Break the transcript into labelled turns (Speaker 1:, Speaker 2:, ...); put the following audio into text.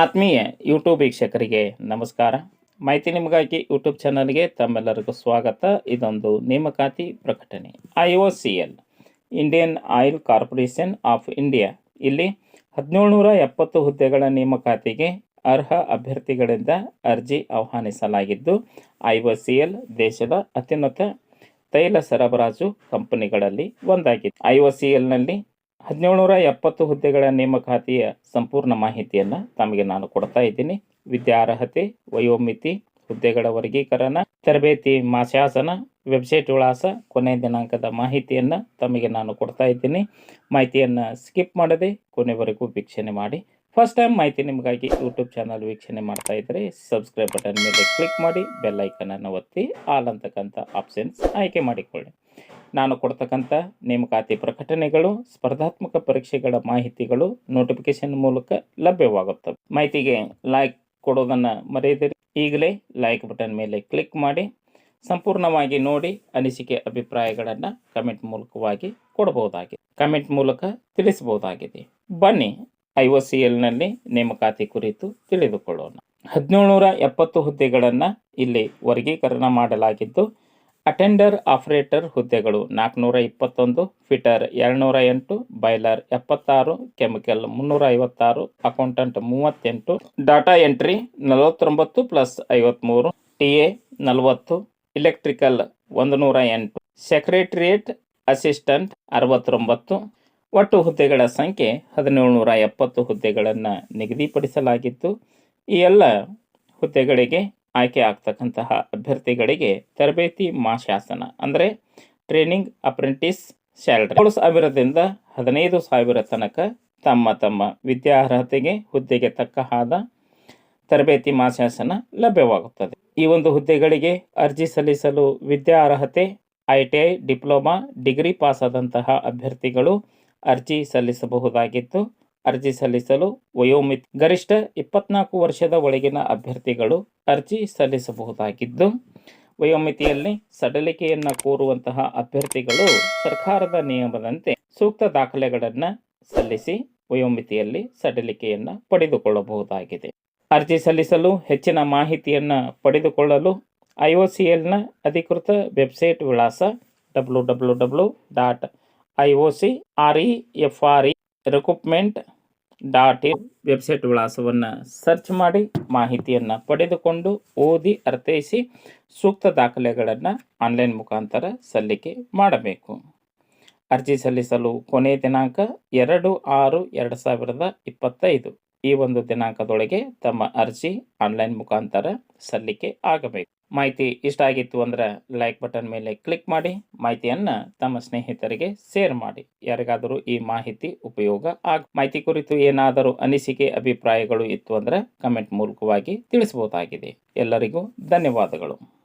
Speaker 1: ಆತ್ಮೀಯ ಯೂಟ್ಯೂಬ್ ವೀಕ್ಷಕರಿಗೆ ನಮಸ್ಕಾರ. ಮಾಹಿತಿ ನಿಮಗಾಗಿ ಯೂಟ್ಯೂಬ್ ಚಾನಲ್ಗೆ ತಮ್ಮೆಲ್ಲರಿಗೂ ಸ್ವಾಗತ. ಇದೊಂದು ನೇಮಕಾತಿ ಪ್ರಕಟಣೆ. I O C L Indian Oil Corporation of India ಇಲ್ಲಿ ಹದಿನೇಳುನೂರ ಎಪ್ಪತ್ತು ಹುದ್ದೆಗಳ ನೇಮಕಾತಿಗೆ ಅರ್ಹ ಅಭ್ಯರ್ಥಿಗಳಿಂದ ಅರ್ಜಿ ಆಹ್ವಾನಿಸಲಾಗಿದ್ದು ಐ ಒ ಸಿ ಎಲ್ ದೇಶದ ಅತ್ಯುನ್ನತ ತೈಲ ಸರಬರಾಜು ಕಂಪನಿಗಳಲ್ಲಿ ಒಂದಾಗಿದೆ. ಐ ಒ ಸಿ ಎಲ್ನಲ್ಲಿ ಹದಿನೇಳುನೂರ ಎಪ್ಪತ್ತು ಹುದ್ದೆಗಳ ನೇಮಕಾತಿಯ ಸಂಪೂರ್ಣ ಮಾಹಿತಿಯನ್ನು ತಮಗೆ ನಾನು ಕೊಡ್ತಾ ಇದ್ದೀನಿ. ವಿದ್ಯಾರ್ಹತೆ ವಯೋಮಿತಿ, ಹುದ್ದೆಗಳ ವರ್ಗೀಕರಣ, ತರಬೇತಿ ಮಾಸಾಸನ ವೆಬ್ಸೈಟ್ ವಿಳಾಸ, ಕೊನೆ ದಿನಾಂಕದ ಮಾಹಿತಿಯನ್ನು ತಮಗೆ ನಾನು ಕೊಡ್ತಾ ಇದ್ದೀನಿ. ಮಾಹಿತಿಯನ್ನು ಸ್ಕಿಪ್ ಮಾಡದೆ ಕೊನೆವರೆಗೂ ವೀಕ್ಷಣೆ ಮಾಡಿ. ಫಸ್ಟ್ ಟೈಮ್ ಮಾಹಿತಿ ನಿಮಗಾಗಿ ಯೂಟ್ಯೂಬ್ ಚಾನಲ್ ವೀಕ್ಷಣೆ ಮಾಡ್ತಾ ಇದ್ದರೆ ಸಬ್ಸ್ಕ್ರೈಬ್ ಬಟನ್ ಮೇಲೆ ಕ್ಲಿಕ್ ಮಾಡಿ, ಬೆಲ್ ಐಕನನ್ನು ಒತ್ತಿ, ಆಲ್ ಅಂತಕ್ಕಂಥ ಆಪ್ಷನ್ಸ್ ಆಯ್ಕೆ ಮಾಡಿಕೊಳ್ಳಿ. ನಾನು ಕೊಡ್ತಕ್ಕಂಥ ನೇಮಕಾತಿ ಪ್ರಕಟಣೆಗಳು, ಸ್ಪರ್ಧಾತ್ಮಕ ಪರೀಕ್ಷೆಗಳ ಮಾಹಿತಿಗಳು ನೋಟಿಫಿಕೇಶನ್ ಮೂಲಕ ಲಭ್ಯವಾಗುತ್ತವೆ. ಮಾಹಿತಿಗೆ ಲೈಕ್ ಕೊಡೋದನ್ನು ಮರೆಯದಿರಿ. ಈಗಲೇ ಲೈಕ್ ಬಟನ್ ಮೇಲೆ ಕ್ಲಿಕ್ ಮಾಡಿ, ಸಂಪೂರ್ಣವಾಗಿ ನೋಡಿ ಅನಿಸಿಕೆ ಅಭಿಪ್ರಾಯಗಳನ್ನು ಕಮೆಂಟ್ ಮೂಲಕವಾಗಿ ಕೊಡಬಹುದಾಗಿದೆ. ಕಮೆಂಟ್ ಮೂಲಕ ತಿಳಿಸಬಹುದಾಗಿದೆ. ಬನ್ನಿ ಐ ಒ ಸಿ ಎಲ್ನಲ್ಲಿ ನೇಮಕಾತಿ ಕುರಿತು ತಿಳಿದುಕೊಳ್ಳೋಣ. ಹದಿನೇಳುನೂರ ಎಪ್ಪತ್ತು ಹುದ್ದೆಗಳನ್ನು ಇಲ್ಲಿ ವರ್ಗೀಕರಣ ಮಾಡಲಾಗಿದ್ದು ಅಟೆಂಡರ್ ಆಪರೇಟರ್ ಹುದ್ದೆಗಳು ನಾಲ್ಕುನೂರ ಇಪ್ಪತ್ತೊಂದು, ಫಿಟರ್ ಎರಡುನೂರ ಎಂಟು ಬೈಲರ್ ಎಪ್ಪತ್ತಾರು, ಕೆಮಿಕಲ್ ಮುನ್ನೂರ ಐವತ್ತಾರು, ಅಕೌಂಟೆಂಟ್ ಮೂವತ್ತೆಂಟು, ಡಾಟಾ ಎಂಟ್ರಿ ನಲವತ್ತೊಂಬತ್ತು ಪ್ಲಸ್ ಐವತ್ತ್ಮೂರು ಟಿ ಎ ನಲವತ್ತು, ಇಲೆಕ್ಟ್ರಿಕಲ್ ಒಂದು ನೂರ ಎಂಟು, ಸೆಕ್ರೆಟರಿಯೇಟ್ ಅಸಿಸ್ಟೆಂಟ್ ಅರವತ್ತೊಂಬತ್ತು, ಒಟ್ಟು ಹುದ್ದೆಗಳ ಸಂಖ್ಯೆ ಹದಿನೇಳುನೂರ ಎಪ್ಪತ್ತು ಹುದ್ದೆಗಳನ್ನು ನಿಗದಿಪಡಿಸಲಾಗಿತ್ತು. ಈ ಎಲ್ಲ ಹುದ್ದೆಗಳಿಗೆ ಆಯ್ಕೆ ಆಗ್ತಕ್ಕಂತಹ ಅಭ್ಯರ್ಥಿಗಳಿಗೆ ತರಬೇತಿ ಮಾಶಾಸನ ಅಂದರೆ ಟ್ರೈನಿಂಗ್ ಅಪ್ರೆಂಟಿಸ್ ಸ್ಯಾಲ್ರಿ ಏಳು ಸಾವಿರದಿಂದ ಹದಿನೈದು ಸಾವಿರ ತನಕ ತಮ್ಮ ತಮ್ಮ ವಿದ್ಯಾರ್ಹತೆಗೆ ಹುದ್ದೆಗೆ ತಕ್ಕ ಹಾದ ತರಬೇತಿ ಮಾಶಾಸನ ಲಭ್ಯವಾಗುತ್ತದೆ. ಈ ಒಂದು ಹುದ್ದೆಗಳಿಗೆ ಅರ್ಜಿ ಸಲ್ಲಿಸಲು ವಿದ್ಯಾರ್ಹತೆ, I T I, diploma, degree pass ಆದಂತಹ ಅಭ್ಯರ್ಥಿಗಳು ಅರ್ಜಿ ಸಲ್ಲಿಸಬಹುದಾಗಿತ್ತು ಅರ್ಜಿ ಸಲ್ಲಿಸಲು ವಯೋಮಿತಿ ಗರಿಷ್ಠ ಇಪ್ಪತ್ನಾಲ್ಕು ವರ್ಷದ ಒಳಗಿನ ಅಭ್ಯರ್ಥಿಗಳು ಅರ್ಜಿ ಸಲ್ಲಿಸಬಹುದಾಗಿದ್ದು, ವಯೋಮಿತಿಯಲ್ಲಿ ಸಡಲಿಕೆಯನ್ನು ಕೋರುವಂತಹ ಅಭ್ಯರ್ಥಿಗಳು ಸರ್ಕಾರದ ನಿಯಮದಂತೆ ಸೂಕ್ತ ದಾಖಲೆಗಳನ್ನು ಸಲ್ಲಿಸಿ ವಯೋಮಿತಿಯಲ್ಲಿ ಸಡಲಿಕೆಯನ್ನು ಪಡೆದುಕೊಳ್ಳಬಹುದಾಗಿದೆ. ಅರ್ಜಿ ಸಲ್ಲಿಸಲು ಹೆಚ್ಚಿನ ಮಾಹಿತಿಯನ್ನು ಪಡೆದುಕೊಳ್ಳಲು ಐ ಒ ಸಿ ಎಲ್ನ ಅಧಿಕೃತ ವೆಬ್ಸೈಟ್ ವಿಳಾಸ W W W dot I O C R E F R E recruitment dot in website ವಿಳಾಸವನ್ನು ಸರ್ಚ್ ಮಾಡಿ ಮಾಹಿತಿಯನ್ನು ಪಡೆದುಕೊಂಡು ಓದಿ ಅರ್ಥೈಸಿ ಸೂಕ್ತ ದಾಖಲೆಗಳನ್ನು ಆನ್ಲೈನ್ ಮುಖಾಂತರ ಸಲ್ಲಿಕೆ ಮಾಡಬೇಕು. ಅರ್ಜಿ ಸಲ್ಲಿಸಲು ಕೊನೆಯ ದಿನಾಂಕ ಎರಡು ಆರು ಎರಡು ಸಾವಿರದ ಇಪ್ಪತ್ತೈದು. ಈ ಒಂದು ದಿನಾಂಕದೊಳಗೆ ತಮ್ಮ ಅರ್ಜಿ ಆನ್ಲೈನ್ ಮುಖಾಂತರ ಸಲ್ಲಿಕೆ ಆಗಬೇಕು. ಮಾಹಿತಿ ಇಷ್ಟ ಆಗಿತ್ತು ಅಂದ್ರೆ ಲೈಕ್ ಬಟನ್ ಮೇಲೆ ಕ್ಲಿಕ್ ಮಾಡಿ, ಮಾಹಿತಿಯನ್ನು ತಮ್ಮ ಸ್ನೇಹಿತರಿಗೆ ಶೇರ್ ಮಾಡಿ. ಯಾರಿಗಾದರೂ ಈ ಮಾಹಿತಿ ಉಪಯೋಗ ಆಗ, ಮಾಹಿತಿ ಕುರಿತು ಏನಾದರೂ ಅನಿಸಿಕೆ, ಅಭಿಪ್ರಾಯಗಳು ಇತ್ತು ಅಂದ್ರೆ ಕಮೆಂಟ್ ಮೂಲಕವಾಗಿ ತಿಳಿಸಬಹುದಾಗಿದೆ. ಎಲ್ಲರಿಗೂ ಧನ್ಯವಾದಗಳು.